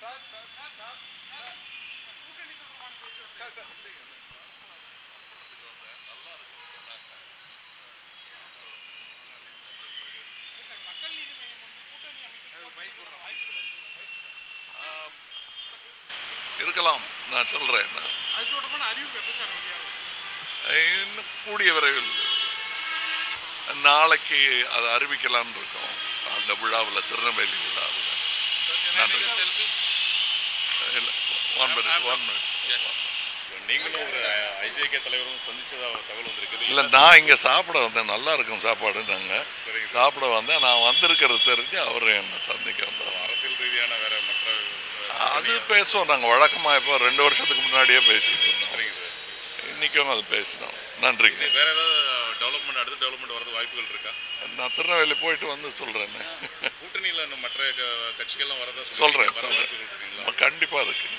Sir sir sir sir sir sir இருக்கலாம் நான் சொல்றேன். அது இன்னும் கூடிய விரைவில் நாளைக்கு அதை அறிவிக்கலாம்னு இருக்கோம். அந்த விழாவில் திருநெல்வேலி விழாவில். நன்றி. ஒன் மினிட் ஒன் மினிட் நீங்களும் ஒரு ஐஜேகே தலைவரும் சந்திச்சதா ஒரு தகவல் வந்திருக்குது? இல்லை நான் இங்கே சாப்பிட வந்தேன். நல்லா இருக்கும் சாப்பாடு நாங்கள் சாப்பிட வந்தேன். நான் வந்திருக்கிறது தெரிஞ்சு அவர் என்னை சந்திக்க வந்தார். அரசியல் ரீதியான வேற மற்ற அது பேசுவோம். நாங்கள் வழக்கமாக இப்போ ரெண்டு வருஷத்துக்கு முன்னாடியே பேசிட்டு இருந்தோம். சரிங்க சார். இன்றைக்கும் அது பேசினோம். நன்றிங்க. வேற ஏதாவது டெவலப்மெண்ட் அடுத்த டெவலப்மெண்ட் வரது வாய்ப்புகள் இருக்கா? நான் திருநெல்வேலி போயிட்டு வந்து சொல்கிறேன்னு கூட்டணியில் மற்ற க- கட்சிகள்லாம் வரதா சொல்கிறேன் சொல்கிறேன் கண்டிப்பாக இருக்குங்க.